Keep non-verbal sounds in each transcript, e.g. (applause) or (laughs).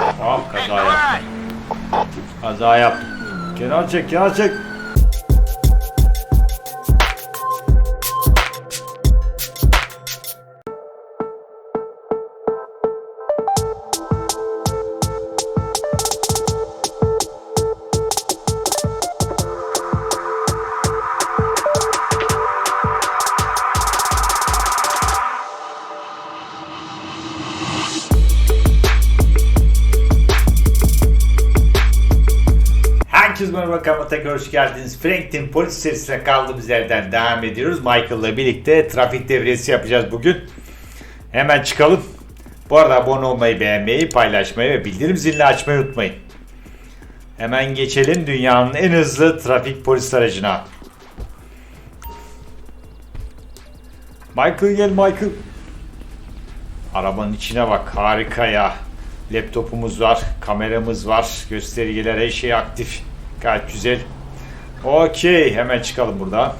Ah kaza yaptım. Kaza yaptım. Kenar çek, kenar çek. Merhaba tekrar hoş geldiniz. Frank'in polis serisine kaldığımız yerden devam ediyoruz. Michael'la birlikte trafik devriyesi yapacağız bugün. Hemen çıkalım. Bu arada abone olmayı, beğenmeyi, paylaşmayı ve bildirim zilini açmayı unutmayın. Hemen geçelim dünyanın en hızlı trafik polis aracına. Michael gel Michael. Arabanın içine bak harika ya. Laptopumuz var, kameramız var, göstergeler her şey aktif. Gayet güzel. Okey hemen çıkalım buradan.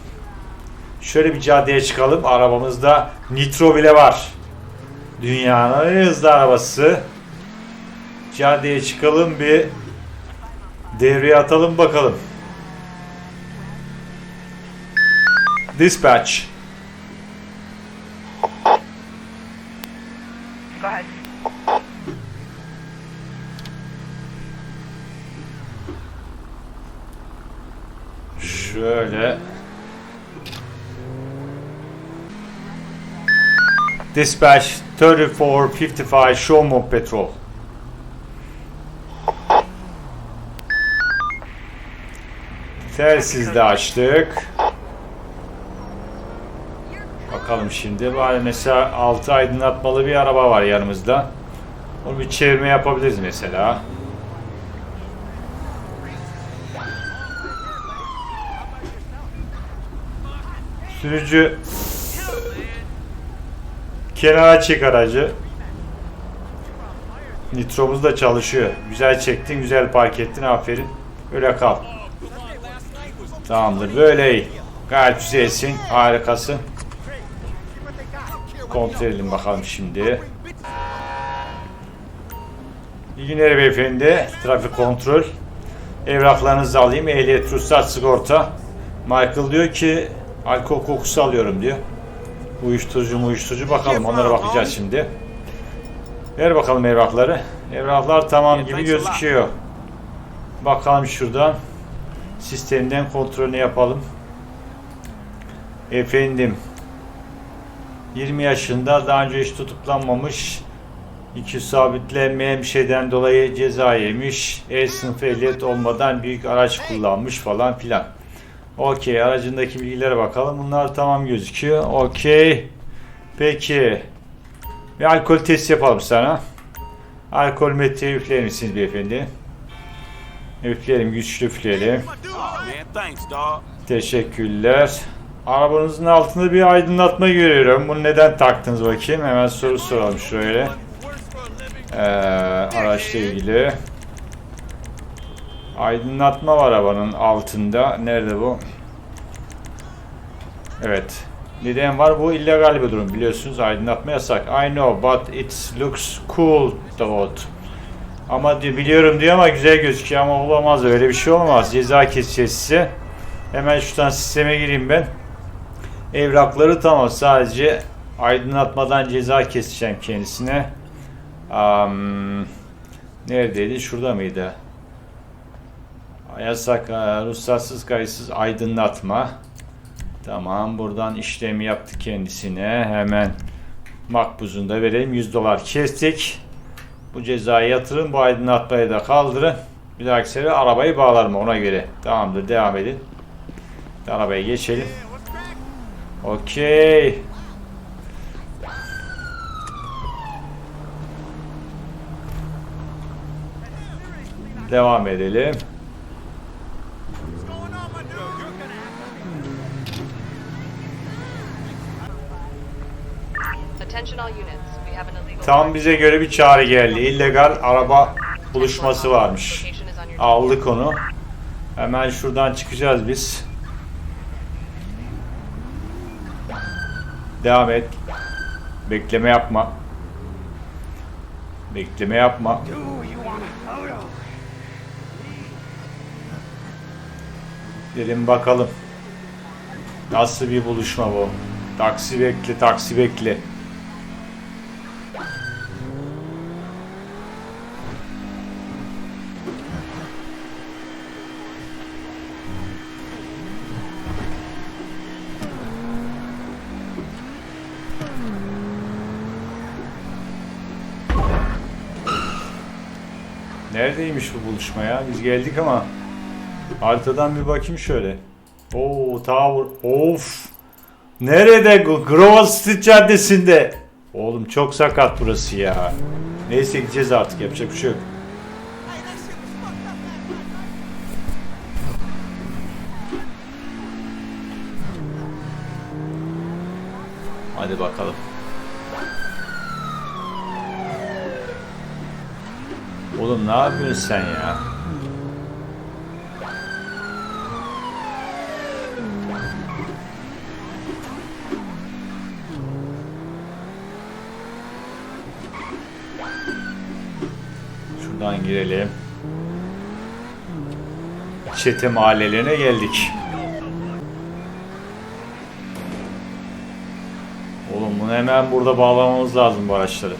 Şöyle bir caddeye çıkalım. Arabamızda nitro bile var. Dünyanın en hızlı arabası. Caddeye çıkalım bir devreye atalım bakalım. Dispatch. Şöyle. Dispatch 3455 Showmo Patrol. Telsiz de açtık. Bakalım şimdi. Mesela altı aydınlatmalı bir araba var yanımızda. Onu bir çevirme yapabiliriz mesela. Sürücü kenara çek aracı. Nitromuz da çalışıyor. Güzel çektin, güzel park ettin. Aferin. Öyle kal. Tamamdır. Böyle iyi. Gayet güzelsin. Harikasın. Kontrol edelim bakalım şimdi. İyi günler beyefendi. Trafik kontrol. Evraklarınızı alayım. Ehliyet, ruhsat, sigorta. Michael diyor ki alkol kokusu alıyorum diyor. Uyuşturucu mu uyuşturucu bakalım onlara bakacağız şimdi. Ver bakalım evrakları. Evraklar tamam gibi gözüküyor. Bakalım şuradan. Sistemden kontrolünü yapalım. Efendim. 20 yaşında daha önce hiç tutuklanmamış. İki sabitlenmeyen bir şeyden dolayı ceza yemiş. E sınıfı ehliyet olmadan büyük araç kullanmış falan filan. Okey aracındaki bilgilere bakalım. Bunlar tamam gözüküyor. Okey. Peki. Bir alkol testi yapalım sana. Alkol metreyi üfler misiniz beyefendi? Üfleyelim güçlü üfleyelim. Teşekkürler. Arabanızın altında bir aydınlatma görüyorum. Bunu neden taktınız bakayım? Hemen soru soralım şöyle. Ee, araçla ilgili. Aydınlatma var arabanın altında. Nerede bu? Evet. Neden var? Bu illegal bir durum biliyorsunuz. Aydınlatma yasak. I know but it looks cool though. Ama diyor, biliyorum diyor ama güzel gözüküyor ama olamaz öyle bir şey olmaz. Ceza keseceğiz size. Hemen şuradan sisteme gireyim ben. Evrakları tamam sadece aydınlatmadan ceza keseceğim kendisine. Um, neredeydi? Şurada mıydı? Yasak, e, ruhsatsız kayıtsız aydınlatma. Tamam buradan işlemi yaptı kendisine. Hemen makbuzunu da verelim. 100 dolar kestik. Bu cezayı yatırın. Bu aydınlatmayı da kaldırın. Bir dahaki sefer arabayı bağlarım ona göre. Tamamdır devam edin. Arabaya geçelim. Okey. Devam edelim. Tam bize göre bir çağrı geldi. İllegal araba buluşması varmış. Aldık onu. Hemen şuradan çıkacağız biz. Devam et. Bekleme yapma. Bekleme yapma. Gelin bakalım. Nasıl bir buluşma bu? Taksi bekle, taksi bekle. Neredeymiş bu buluşma ya? Biz geldik ama haritadan bir bakayım şöyle. Oo Tower. Of. Nerede? Grove Street Caddesi'nde. Oğlum çok sakat burası ya. Neyse gideceğiz artık yapacak bir şey yok. Hadi bakalım. Oğlum ne yapıyorsun sen ya? Şuradan girelim. Çete mahallelerine geldik. Oğlum bunu hemen burada bağlamamız lazım bu araçları.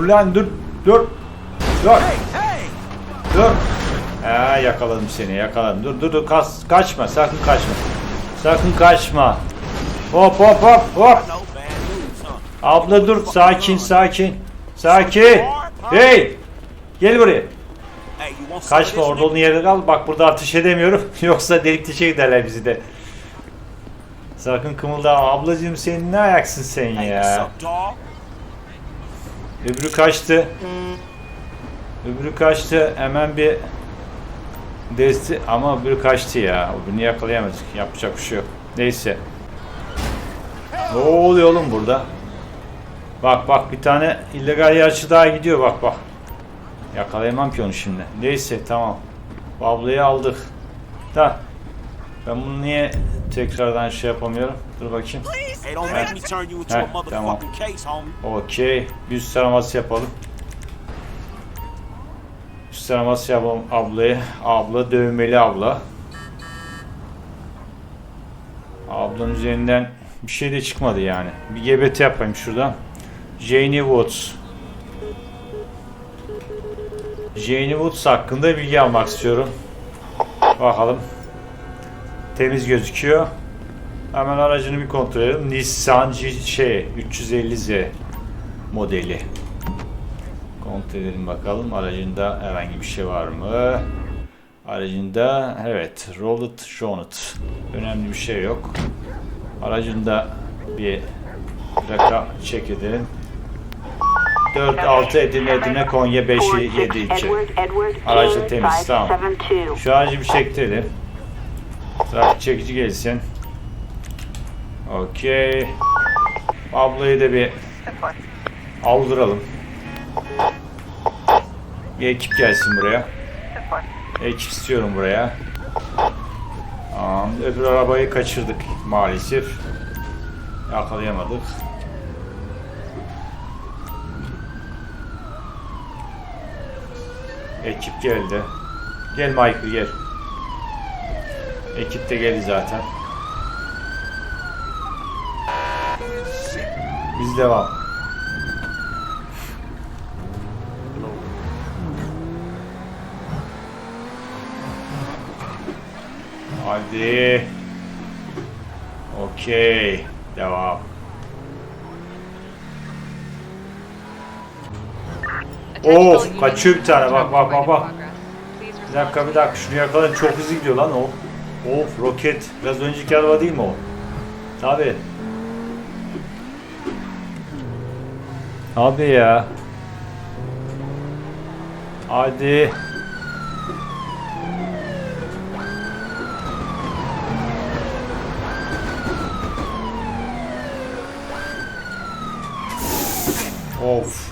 Dur lan dur. Dur. Dur. Dur. Ha yakaladım seni yakaladım. Dur dur dur kas, kaçma sakın kaçma. Sakın kaçma. Hop hop hop hop. Abla dur sakin sakin. Sakin. Hey. Gel buraya. Kaçma orada onun yerine kal. Bak burada ateş edemiyorum. (laughs) Yoksa delik deşe giderler bizi de. Sakın kımıldama. Ablacığım sen ne ayaksın sen ya. Öbürü kaçtı. Öbürü kaçtı. Hemen bir desti ama öbürü kaçtı ya. Öbürünü yakalayamadık. Yapacak bir şey yok. Neyse. Ne oluyor oğlum burada? Bak bak bir tane illegal yarışçı daha gidiyor bak bak. Yakalayamam ki onu şimdi. Neyse tamam. Bu ablayı aldık. Da. Ben bunu niye tekrardan şey yapamıyorum? Dur bakayım. Hey, don't make me turn you into Heh, motherfucking tamam. case, homie. Okey. Yüz saraması yapalım. Yüz saraması yapalım ablayı. Abla dövmeli abla. Ablanın üzerinden bir şey de çıkmadı yani. Bir GBT yapayım şuradan. Janie Woods. Janie Woods hakkında bilgi almak istiyorum. Bakalım. Temiz gözüküyor. Hemen aracını bir kontrol edelim. Nissan şey 350Z modeli. Kontrol edelim bakalım. Aracında herhangi bir şey var mı? Aracında evet Rollet Jonet. Önemli bir şey yok. Aracında bir plaka çek edelim. 46 Edirne Edirne Konya 5 7 2. Aracı temiz tamam. Şu aracı bir çektirelim. Trafik çekici gelsin. Okey. Ablayı da bir aldıralım. Bir ekip gelsin buraya. Ekip istiyorum buraya. Tamam. Öbür arabayı kaçırdık maalesef. Yakalayamadık. Ekip geldi. Gel Michael gel. Ekip de geldi zaten. Biz devam. Hadi. Okey. Devam. Of, kaçıyor bir tane. Bak, bak, bak, bak. Bir dakika bir dakika şunu yakalayın çok hızlı gidiyor lan o. Of roket. Biraz önceki araba değil mi o? Tabi. Abi ya. Hadi. Of.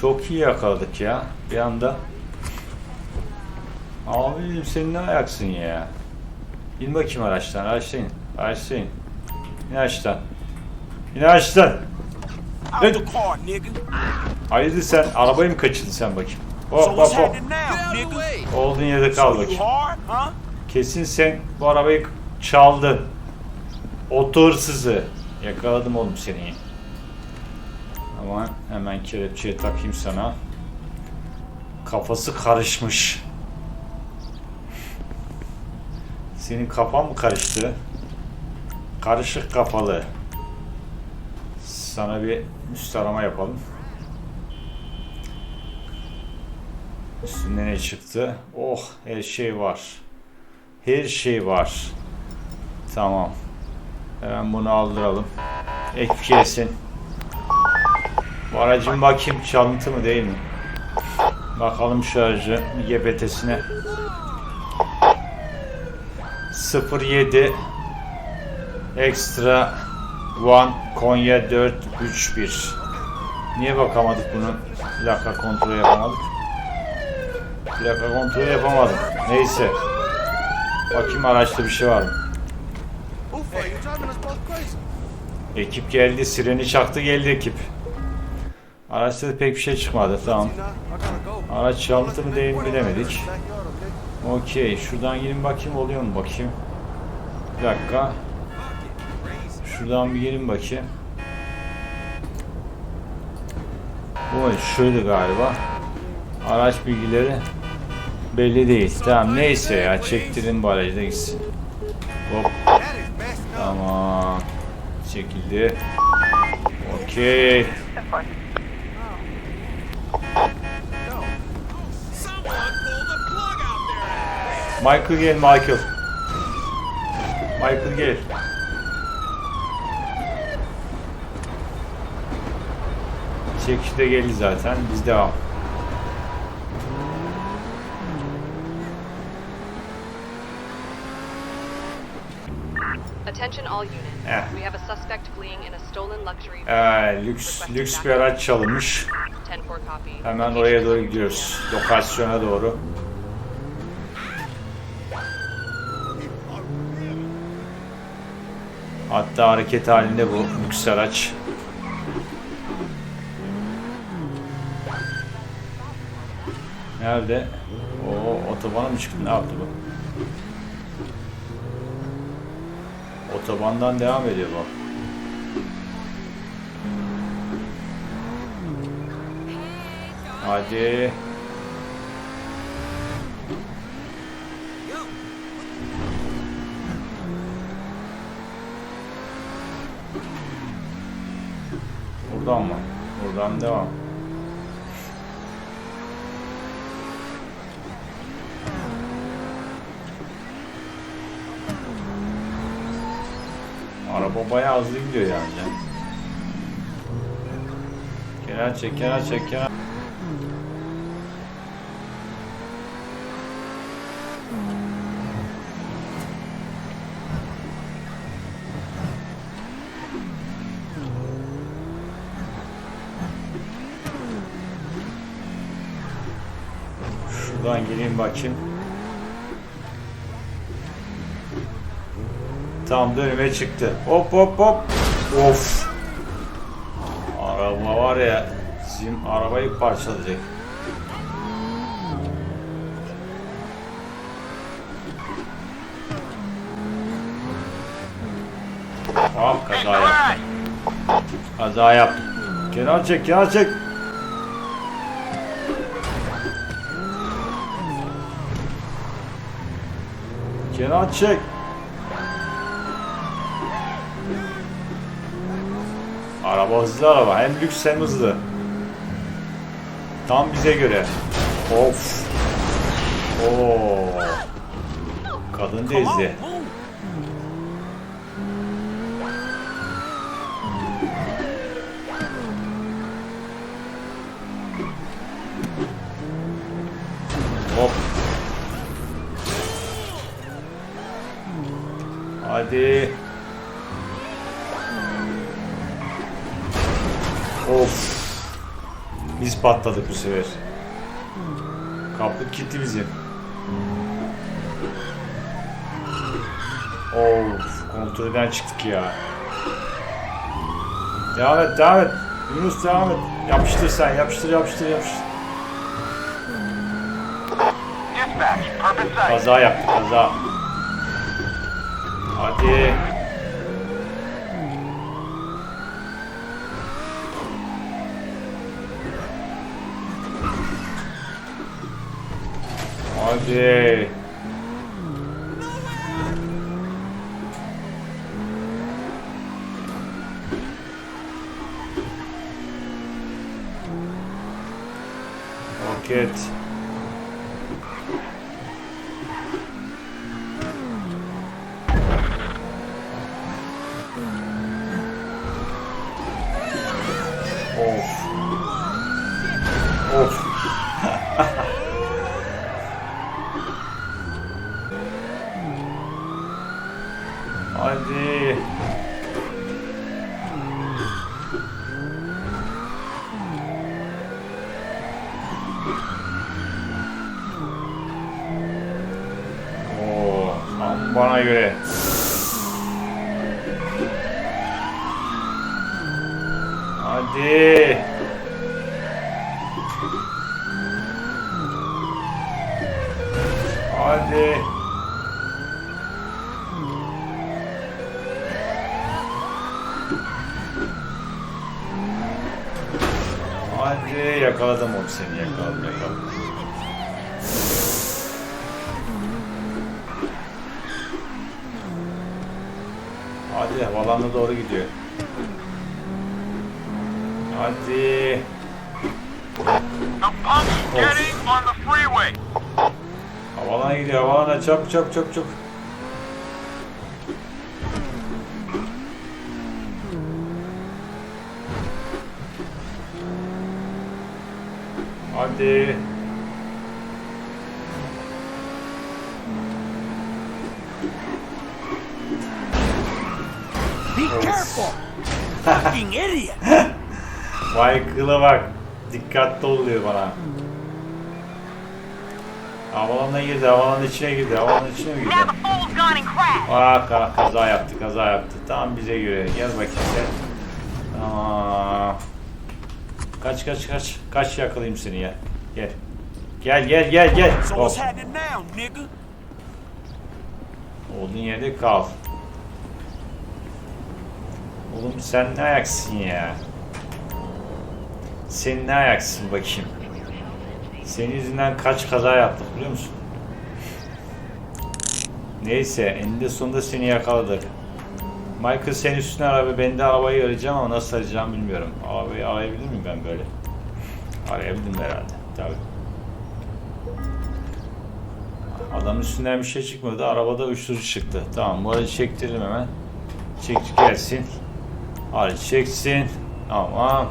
Çok iyi yakaladık ya bir anda. Abim sen ne ayaksın ya? İn bakayım araçtan. Araçtan in. İn araçtan. The car, nigga. Hayırdır sen? Arabayı mı kaçırdın sen bakayım? Hop hop hop. Olduğun yerde kal bakayım. Kesin sen bu arabayı çaldın. Oto hırsızı. Yakaladım oğlum seni. Ama hemen kelepçeye takayım sana. Kafası karışmış. Senin kafan mı karıştı? Karışık kafalı. Sana bir üst arama yapalım. Üstünde ne çıktı? Oh her şey var. Her şey var. Tamam. Hemen bunu aldıralım. Ek kesin. Bu aracın bakayım çalıntı mı değil mi? Bakalım şu aracı GBT'sine. 07 Extra One Konya 431 Niye bakamadık bunu? Plaka kontrolü yapamadık. Plaka kontrolü yapamadım. Neyse. Bakayım araçta bir şey var mı? Ekip geldi, sireni çaktı geldi ekip. Araçta da pek bir şey çıkmadı. Tamam. Araç çalıntı mı değil mi bilemedik. Okey, şuradan girin bakayım oluyor mu bakayım. Bir dakika. Şuradan bir girin bakayım. Bu şöyle galiba. Araç bilgileri belli değil. Tamam neyse ya çektirin bu aracı da gitsin. Hop tamam. Çekildi. Okey. Michael gel Michael. Michael gel. Çekiş de geldi zaten. Biz devam. Attention all units. Eh. We have a suspect fleeing in a stolen luxury Ee, lüks lüks bir araç çalınmış. 10-4 copy. Hemen oraya doğru gidiyoruz. Lokasyona doğru. Hatta hareket halinde bu lüks araç. Nerede? O otobana mı çıktı? Ne yaptı bu? Otobandan devam ediyor bu. Hadi. Buradan mı? Buradan devam. Araba bayağı hızlı gidiyor yani. Kenar çek, kenar çek, kenar. Şuradan gireyim bakayım. Tam da önüme çıktı. Hop hop hop. Of. Araba var ya. Bizim arabayı parçalayacak. Ah kaza yaptım. Kaza yaptım. Kenar çek, kenar çek. Kenar çek. Araba hızlı araba. Hem lüks hem hızlı. Tam bize göre. Of. Oo. Kadın move. Hop. Hadi. Biz patladık bu sefer. Kaplık gitti bizim. Of kontrolden çıktık ya. Devam et devam et. Yunus devam et. Yapıştır sen yapıştır yapıştır yapıştır. Kaza yaptık kaza. Hadi. Hadi. Roket. Of. Of. Hadi. Oo, bana göre. Hadi. Hadi. Hadi yakaladım onu seni yakaladım yakaladım. Hadi havalanına doğru gidiyor. Hadi. The punk's getting on the freeway. Havalana gidiyor havalana çabuk çabuk çabuk çabuk. Hadi. Be careful. (laughs) Fucking idiot. Vay kıla bak. Dikkatli ol diyor bana. Havalanına girdi, havalanın içine girdi, havalanın içine mi girdi? Aa ka- kaza yaptı, kaza yaptı. Tamam bize göre. Gel bakayım sen. Tamam. Kaç kaç kaç. Kaç yakalayayım seni ya. Gel. Gel gel gel gel. Hop. Olduğun yerde kal. Oğlum sen ne ayaksın ya? Sen ne ayaksın bakayım? Senin yüzünden kaç kaza yaptık biliyor musun? Neyse eninde sonunda seni yakaladık. Michael senin üstüne araba, ben de arabayı arayacağım ama nasıl arayacağım bilmiyorum. Arabayı arayabilir miyim ben böyle? Arayabildim herhalde. Tabii. Adamın üstünden bir şey çıkmadı. Arabada uyuşturucu çıktı. Tamam bu aracı çektirelim hemen. Çek gelsin. Aracı çeksin. Tamam.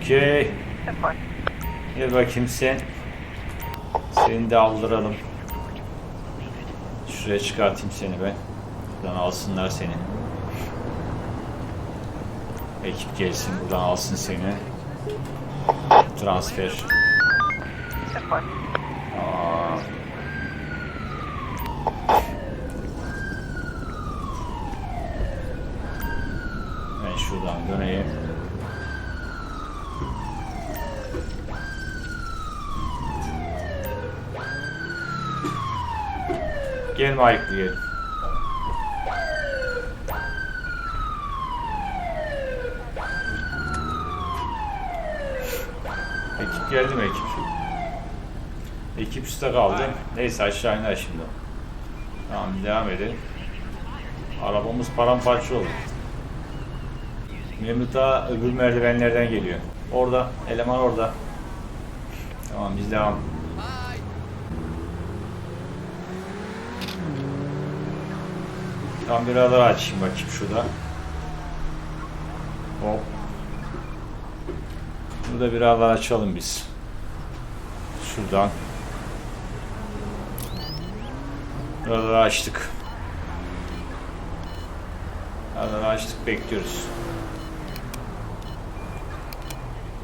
Okey. Gel bakayım sen. Seni de aldıralım. Şuraya çıkartayım seni ben. Buradan alsınlar seni. Ekip gelsin buradan alsın seni. Transfer. Aa. Ben şuradan döneyim. Gel Michael gel. Ekip geldi mi ekip? Ekip üstte kaldı. Neyse aşağı iner şimdi. Tamam devam edelim. Arabamız paramparça oldu. Memnun öbür merdivenlerden geliyor. Orada, eleman orada. Tamam biz devam. Tam biraları açayım bakayım şurada. Hop. Burada biralar açalım biz. Şuradan. Buraları açtık. Buraları açtık bekliyoruz.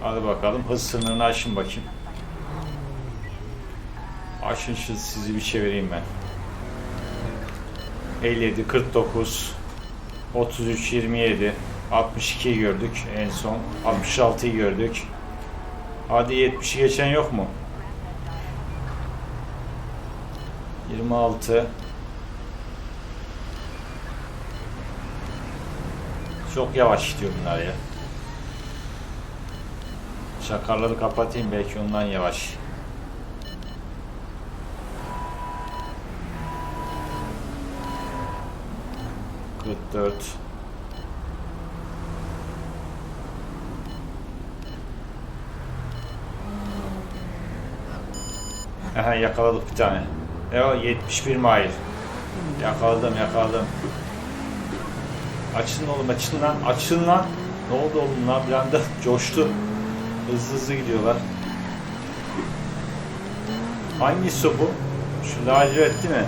Hadi bakalım hız sınırını aşın bakayım. Aşın şu sizi bir çevireyim ben. 57, 49, 33, 27, 62'yi gördük en son. 66'yı gördük. Hadi 70'i geçen yok mu? 26 Çok yavaş gidiyor bunlar ya. Şakarları kapatayım belki ondan yavaş. Kırk dört. Aha yakaladık bir tane. E o 71 mahir. Yakaladım yakaladım. Açın oğlum açın lan açın lan. Ne oldu oğlum lan bir anda coştu. Hızlı hızlı gidiyorlar. Hangisi bu? Şu lacivert değil mi?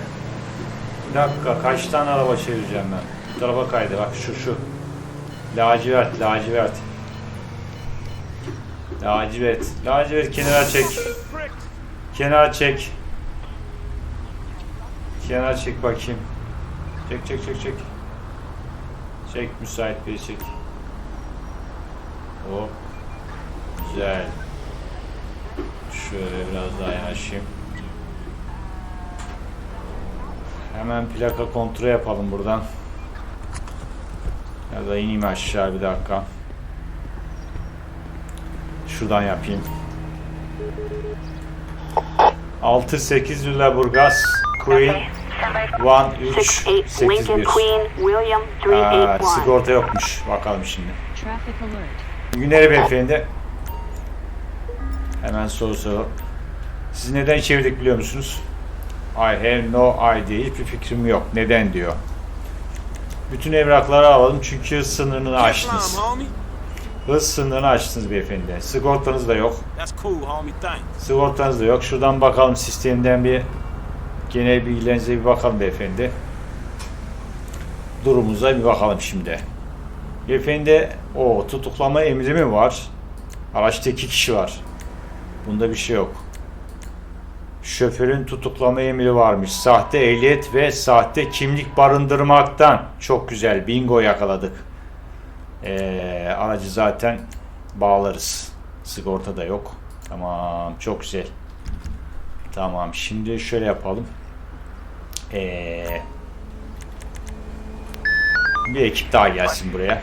Bir dakika kaç tane araba çevireceğim ben? Bu tarafa kaydı bak şu şu. Lacivert lacivert. Lacivert. Lacivert kenara çek. Kenara çek. Kenara çek bakayım. Çek çek çek çek. Çek müsait bir çek. Hop. Güzel. Şöyle biraz daha yanaşayım. Hemen plaka kontrol yapalım buradan. Ya da ineyim aşağı bir dakika. Şuradan yapayım. 6-8 Lüleburgaz Queen 68 Lincoln 1381 Queen William Aa, 381. sigorta yokmuş. Bakalım şimdi. Günleri beyefendi. Hemen soru soru. Siz neden çevirdik biliyor musunuz? I have no idea. Hiçbir fikrim yok. Neden diyor. Bütün evrakları alalım çünkü sınırını aştınız. Hız sınırını aştınız beyefendi. Sigortanız da yok. Sigortanız da yok. Şuradan bakalım sistemden bir genel bilgilerinize bir bakalım beyefendi. Durumuza bir bakalım şimdi. Beyefendi o tutuklama emri mi var? Araçta iki kişi var. Bunda bir şey yok. Şoförün tutuklama emri varmış. Sahte ehliyet ve sahte kimlik barındırmaktan. Çok güzel. Bingo yakaladık. Ee, aracı zaten bağlarız. Sigorta da yok. Tamam. Çok güzel. Tamam. Şimdi şöyle yapalım. Ee, bir ekip daha gelsin buraya.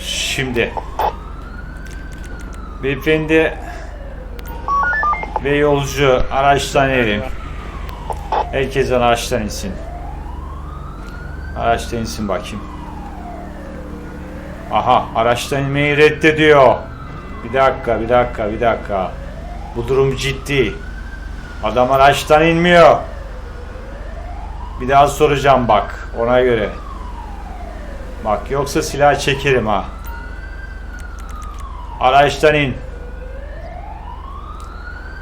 Şimdi beyefendi ve yolcu araçtan inin. Herkes araçtan insin. Araçtan insin bakayım. Aha araçtan inmeyi reddediyor. Bir dakika bir dakika bir dakika. Bu durum ciddi. Adam araçtan inmiyor. Bir daha soracağım bak ona göre. Bak yoksa silah çekerim ha. Araçtan in.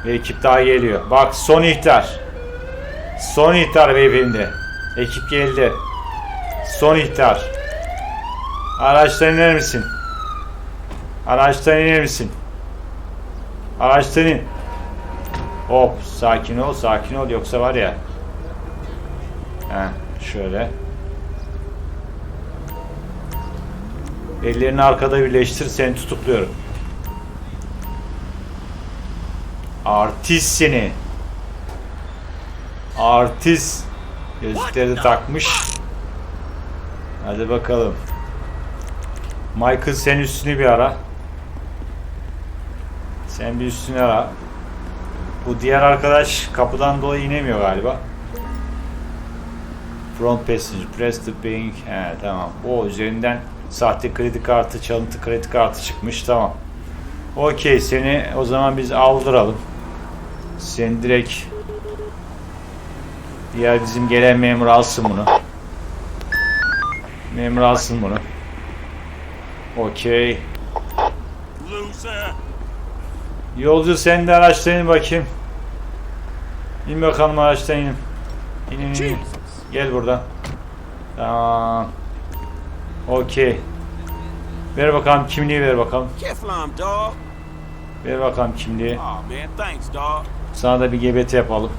Ekip daha geliyor. Bak son ihtar. Son ihtar beyefendi. Ekip geldi. Son ihtar. Araçtan iner misin? Araçtan iner misin? Araçtan in. Hop sakin ol sakin ol yoksa var ya. Heh, şöyle. Ellerini arkada birleştir seni tutukluyorum. Artist seni. Artist. Gözlükleri de takmış. Hadi bakalım. Michael sen üstünü bir ara. Sen bir üstünü ara. Bu diğer arkadaş kapıdan dolayı inemiyor galiba. Front passenger press the pink. He tamam. O üzerinden sahte kredi kartı, çalıntı kredi kartı çıkmış. Tamam. Okey seni o zaman biz aldıralım. Sen direkt diğer bizim gelen memur alsın bunu. Memur alsın bunu. Okey. Yolcu sen de araçtan bakayım. İn bakalım araçtan in. İn in in. Gel buradan. Tamam. Okey. Ver bakalım kimliği ver bakalım. Ver bakalım kimliği. Sana da bir GBT yapalım.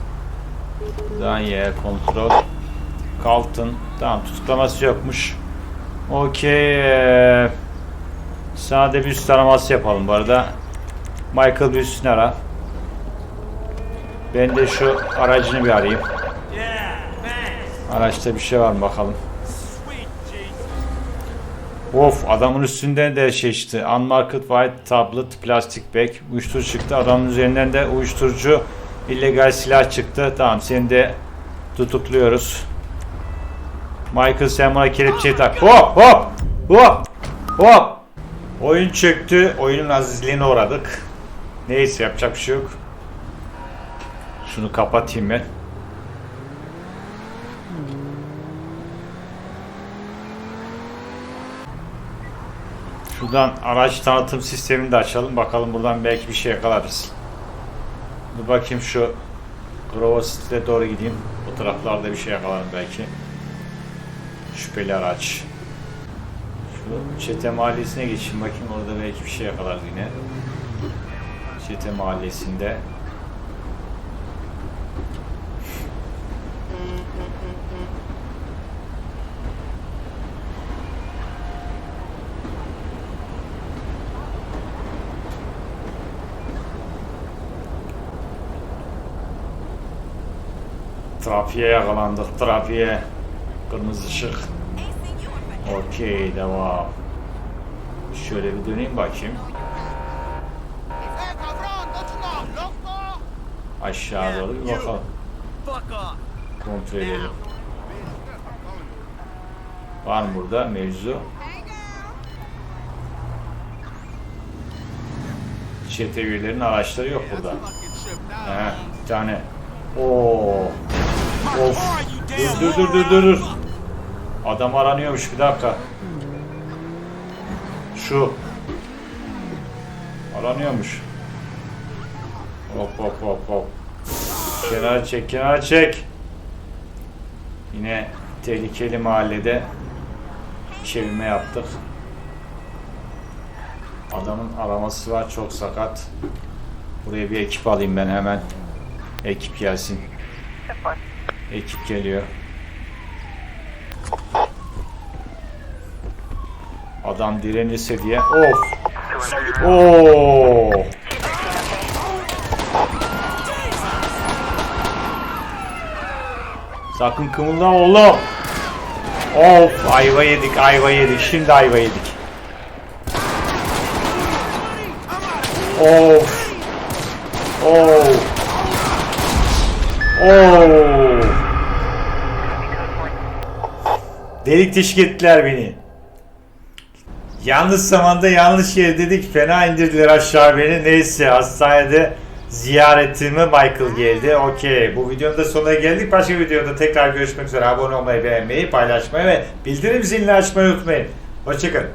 Danye kontrol. Carlton. Tamam tutuklaması yokmuş. Okey. ee, Sade bir üst araması yapalım bu arada. Michael bir üstünü ara. Ben de şu aracını bir arayayım. Araçta bir şey var mı bakalım. Of adamın üstünden de şey çıktı. Unmarked white tablet plastik bag. Uyuşturucu çıktı. Adamın üzerinden de uyuşturucu illegal silah çıktı. Tamam seni de tutukluyoruz. Michael sen bana kelepçeyi tak. Hop hop hop hop. Oyun çöktü. Oyunun azizliğine uğradık. Neyse yapacak bir şey yok. Şunu kapatayım ben. Şuradan araç tanıtım sistemini de açalım. Bakalım buradan belki bir şey yakalarız. Dur bakayım şu Grova doğru gideyim. O taraflarda bir şey yakalarım belki. Şüpheli araç. Şu Çete Mahallesi'ne geçeyim bakayım orada belki bir şey yakalarız yine. Çete Mahallesi'nde. Trafiğe yakalandık trafiğe. Kırmızı ışık. Okey devam. Şöyle bir döneyim bakayım. Aşağı doğru bir bakalım. Kontrol edelim. Var mı burada mevzu? Çete üyelerinin araçları yok burada. He, bir tane. Oo. Of. Dur dur dur dur dur. Adam aranıyormuş bir dakika. Şu. Aranıyormuş. Hop hop hop hop. Kenara çek, kenara çek. Yine tehlikeli mahallede çevirme yaptık. Adamın araması var çok sakat. Buraya bir ekip alayım ben hemen. Ekip gelsin. Ekip geliyor. Adam direnirse diye. Of. Oo. Sakın kımıldama oğlum. Of ayva yedik ayva yedik. Şimdi ayva yedik. Of. Of. Of. Delik teşvik ettiler beni. Yanlış zamanda yanlış yer dedik. Fena indirdiler aşağı beni. Neyse hastanede ziyaretime Michael geldi. Okey. Bu videonun da sonuna geldik. Başka videoda tekrar görüşmek üzere. Abone olmayı, beğenmeyi, paylaşmayı ve bildirim zilini açmayı unutmayın. Hoşçakalın.